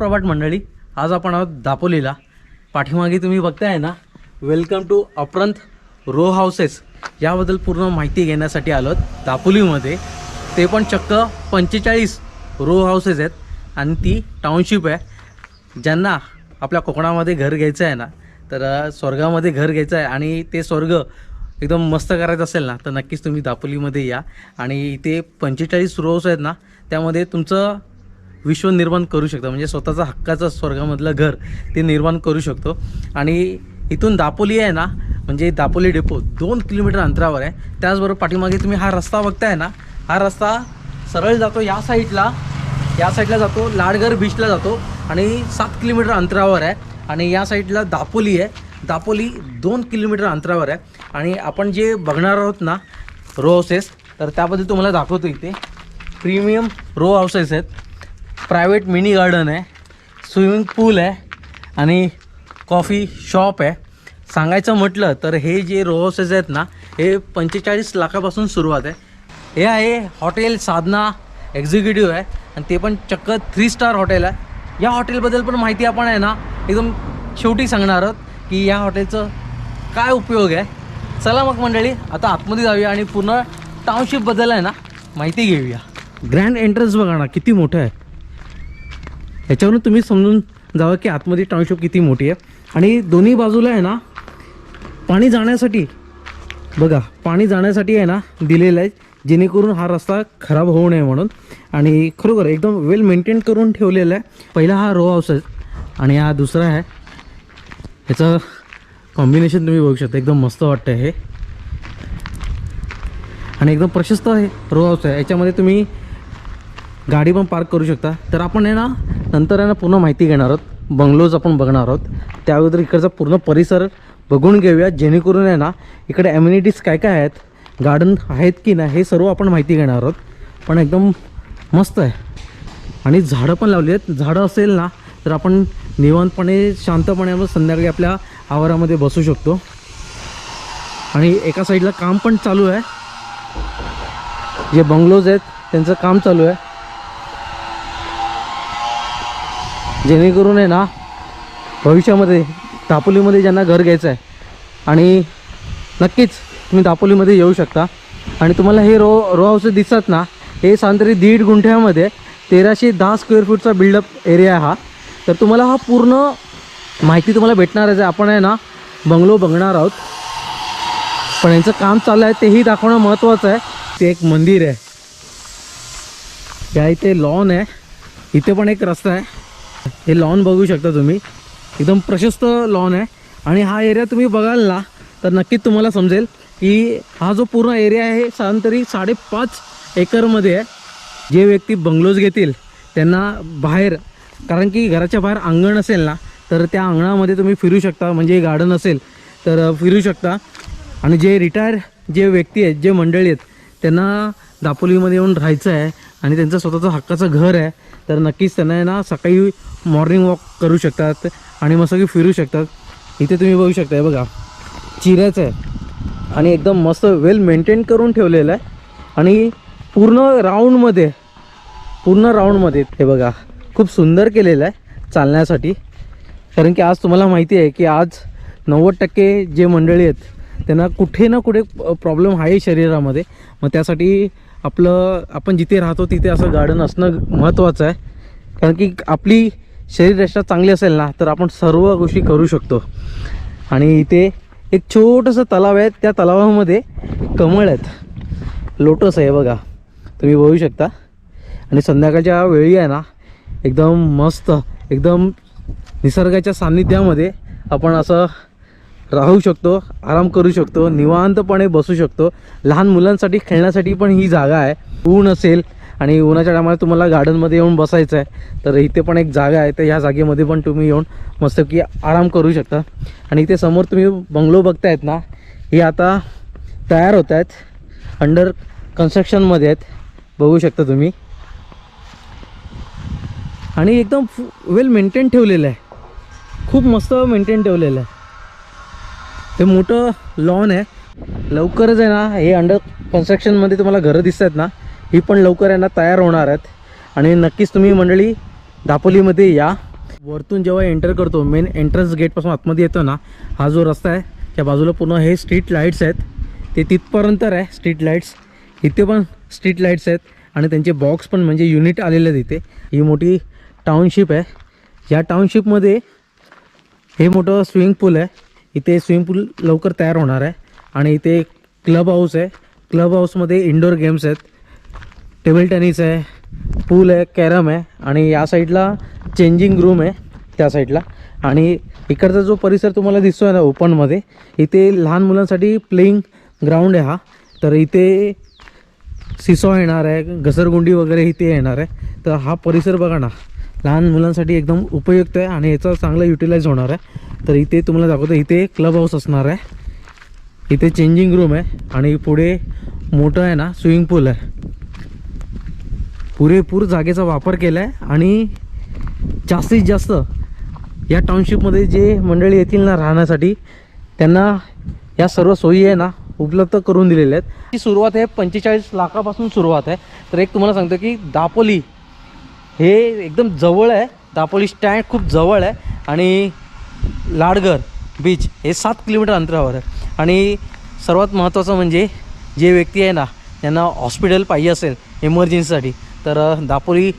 सुप्रभात मंडळी आज आपण आहोत दापोलीला. पाठीमागे तुम्ही बघताय ना welcome to Aparant row houses याबद्दल पूर्ण माहिती घेण्यासाठी आलो दापोलीमध्ये. ते पण चक्क पंचेचाळीस रो हाऊसेस आहेत आणि ती टाउनशिप आहे. ज्यांना आपल्या कोकणामध्ये घर घ्यायचं आहे ना तर स्वर्गामध्ये घर घ्यायचं आहे आणि ते स्वर्ग एकदम मस्त करायचं असेल ना तर नक्कीच तुम्ही दापोलीमध्ये या. आणि इथे पंचेचाळीस रोज आहेत ना त्यामध्ये तुमचं विश्व निर्माण करू शकता. म्हणजे स्वतःचा हक्काचं स्वर्गामधलं घर ते निर्माण करू शकतो. आणि इथून दापोली आहे ना म्हणजे दापोली डेपो दोन किलोमीटर अंतरावर आहे. त्याचबरोबर पाठीमागे तुम्ही हा रस्ता बघताय ना हा रस्ता सरळ जातो या साईडला या साईडला जातो लाडगर बीचला जातो आणि सात किलोमीटर अंतरावर आहे. आणि या साईडला दापोली आहे. दापोली दोन किलोमीटर अंतरावर आहे. आणि आपण जे बघणार आहोत ना रो हाऊसेस तर त्याबद्दल तुम्हाला दाखवतो इथे. प्रीमियम रो हाऊसेस आहेत. प्रायव्हेट मिनी गार्डन आहे स्विमिंग पूल आहे आणि कॉफी शॉप आहे सांगायचं म्हटलं तर हे जे रो आहेत ना हे पंचेचाळीस लाखापासून सुरुवात आहे हे आहे हॉटेल साधना एक्झिक्युटिव्ह आहे आणि ते पण चक्क थ्री स्टार हॉटेल आहे या हॉटेलबद्दल पण माहिती आपण आहे ना एकदम शेवटी सांगणार आहोत की या हॉटेलचं काय उपयोग आहे चला मग मंडळी आता आतमध्ये जाऊया आणि पूर्ण टाउनशिपबद्दल आहे ना माहिती घेऊया। ग्रँड एंट्रन्स बघा ना किती मोठं आहे. ह्याच्यावरून तुम्ही समजून जावं की आतमध्ये टाउनशिप किती मोठी आहे. आणि दोन्ही बाजूला आहे ना पाणी जाण्यासाठी बघा पाणी जाण्यासाठी आहे ना दिलेलं आहे जेणेकरून हा रस्ता खराब होऊ नये म्हणून. आणि खरोखर एकदम वेल मेंटेन करून ठेवलेला आहे. पहिला हा रो हाऊस आहे आणि हा दुसरा आहे. ह्याचं कॉम्बिनेशन तुम्ही बघू शकता. एकदम मस्त वाटतं हे. आणि एकदम प्रशस्त आहे रो हाऊस आहे. याच्यामध्ये तुम्ही गाडी पण पार्क करू शकता. तर आपण आहे ना नंतर आहे ना पूर्ण माहिती घेणार आहोत. बंगलोज आपण बघणार आहोत. त्या अगोदर इकडचा पूर्ण परिसर बघून घेऊया. जेणेकरून आहे ना इकडे ॲम्युनिटीज काय काय आहेत गार्डन आहेत की नाही हे सर्व आपण माहिती घेणार आहोत. पण एकदम मस्त आहे. आणि झाडं पण लावली आहेत. झाडं असेल ना तर आपण निवांतपणे शांतपणे आपण संध्याकाळी आपल्या आवारामध्ये बसू शकतो. आणि एका साईडला काम पण चालू आहे. जे बंगलोज आहेत त्यांचं काम चालू आहे. जेणेकरून आहे ना भविष्यामध्ये दापोलीमध्ये ज्यांना घर घ्यायचं आहे आणि नक्कीच तुम्ही दापोलीमध्ये येऊ शकता. आणि तुम्हाला हे रो रो हाऊसेस दिसतात ना हे सांतरी दीड गुंठ्यामध्ये तेराशे दहा स्क्वेअर फूटचा बिल्डअप एरिया आहे हा. तर तुम्हाला हा पूर्ण माहिती तुम्हाला भेटणारच आहे. आपण आहे ना बंगलो बघणार आहोत. पण यांचं काम चाललं आहे तेही दाखवणं महत्त्वाचं आहे. ते एक मंदिर आहे. या इथे लॉन आहे. इथे पण एक रस्ता आहे. हे लॉन बघू शकता तुम्ही. एकदम प्रशस्त लॉन आहे. आणि हा एरिया तुम्ही बघाल ना तर नक्कीच तुम्हाला समजेल की हा जो पूर्ण एरिया आहे साधारणतरी साडेपाच एकरमध्ये आहे. जे व्यक्ती बंगलोज घेतील त्यांना बाहेर कारण की घराच्या बाहेर अंगण असेल ना तर त्या अंगणामध्ये तुम्ही फिरू शकता म्हणजे गार्डन असेल तर फिरू शकता. आणि जे रिटायर जे व्यक्ती आहेत जे मंडळी आहेत त्यांना दापोलीमध्ये येऊन राहायचं आहे आणि त्यांचं स्वतःचं हक्काचं घर आहे तर नक्कीच त्यांना ना सकाळी मॉर्निंग वॉक करू शकतात आणि मस्त की फिरू शकतात. इथे तुम्ही बघू शकता बघा चिऱ्याचं आहे. आणि एकदम मस्त वेल मेंटेन करून ठेवलेलं आहे. आणि पूर्ण राऊंडमध्ये पूर्ण राऊंडमध्ये हे बघा खूप सुंदर केलेलं आहे चालण्यासाठी. कारण की आज तुम्हाला माहिती आहे की आज नव्वद टक्के जे मंडळी आहेत त्यांना कुठे ना कुठे प्रॉब्लेम आहे शरीरामध्ये. मग त्यासाठी आपलं आपण जिथे राहतो तिथे असं गार्डन असणं महत्त्वाचं आहे. कारण की आपली शरीररचना चांगली असेल ना तर आपण सर्व गोष्टी करू शकतो. आणि इथे एक छोटंसं तलाव आहे. त्या तलावामध्ये कमळ आहेत. लोटस आहे बघा. तुम्ही बघू शकता. आणि संध्याकाळच्या वेळी आहे ना एकदम मस्त एकदम निसर्गाच्या सान्निध्यामध्ये आपण असं राहू शकतो आराम करू शकतो निवांतपणे बसू शकतो. लहान मुलांसाठी खेळण्यासाठी पण ही जागा आहे. ऊन असेल आणि उन्हाच्या टायमाला तुम्हाला गार्डनमध्ये येऊन बसायचं आहे तर इथे पण एक जागा आहे तर ह्या जागेमध्ये पण तुम्ही येऊन मस्तपैकी आराम करू शकता. आणि इथे समोर तुम्ही बंगलो बघतायत ना हे आता तयार होत आहेत अंडर कन्स्ट्रक्शनमध्ये आहेत. बघू शकता तुम्ही. आणि एकदम वेल मेंटेन ठेवलेलं आहे. खूप मस्त मेंटेन ठेवलेलं आहे. ते मोठं लॉन आहे. लवकरच आहे ना हे अंडर कन्स्ट्रक्शनमध्ये तुम्हाला घरं दिसत आहेत ना ही पण लवकर यांना तयार होणार आहेत. आणि नक्कीच तुम्ही मंडळी दापोलीमध्ये या. वरतून जेव्हा एंटर करतो मेन एंट्रन्स गेटपासून आतमध्ये येतो ना हा जो रस्ता आहे त्या बाजूला पूर्ण हे स्ट्रीट लाईट्स आहेत. ते तिथपर्यंत आहे स्ट्रीट लाईट्स इथे पण स्ट्रीट लाईट्स आहेत. आणि त्यांचे बॉक्स पण म्हणजे युनिट आलेले आहेत इथे. ही मोठी टाउनशिप आहे. या टाउनशिपमध्ये हे मोठं स्विमिंग पूल आहे. इथे स्विमिंग पूल लवकर तयार होणार आहे. आणि इथे क्लब हाऊस आहे. क्लब हाऊसमध्ये इंडोर गेम्स आहेत. टेबल टेनिस आहे पूल आहे कॅरम आहे आणि या साईडला चेंजिंग रूम आहे त्या साईडला. आणि इकडचा जो परिसर तुम्हाला दिसतो आहे ना ओपनमध्ये इथे लहान मुलांसाठी प्लेईंग ग्राउंड आहे हा. तर इथे सिसॉ येणार आहे घसरगुंडी वगैरे इथे येणार आहे. तर हा परिसर बघा ना लहान मुलांसाठी एकदम उपयुक्त आहे आणि याचा चांगला युटिलाइज होणार आहे. तर इथे तुम्हाला दाखवतो इथे क्लब हाऊस असणार आहे. इथे चेंजिंग रूम आहे आणि पुढे मोठं आहे ना स्विमिंग पूल आहे. पुरेपूर जागेचा वापर केला आहे आणि जास्तीत जास्त या टाउनशिपमध्ये जे मंडळी येतील ना राहण्यासाठी त्यांना या सर्व सोयी आहे ना उपलब्ध करून दिलेल्या आहेत. ही सुरुवात आहे पंचेचाळीस लाखापासून सुरुवात आहे. तर एक तुम्हाला सांगतो की दापोली हे एकदम जवळ आहे. दापोली स्टँड खूप जवळ आहे आणि लाडगर बीच हे सात किलोमीटर अंतरावर आहे. आणि सर्वात महत्त्वाचं म्हणजे जे व्यक्ती आहे ना त्यांना हॉस्पिटल पाहिजे असेल इमर्जन्सीसाठी तर दापोली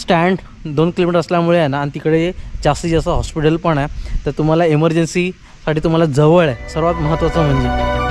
स्टँड दोन किलोमीटर असल्यामुळे आहे ना आणि तिकडे जास्तीत जास्त हॉस्पिटल पण आहे. तर तुम्हाला इमर्जन्सीसाठी तुम्हाला जवळ आहे. सर्वात महत्त्वाचं म्हणजे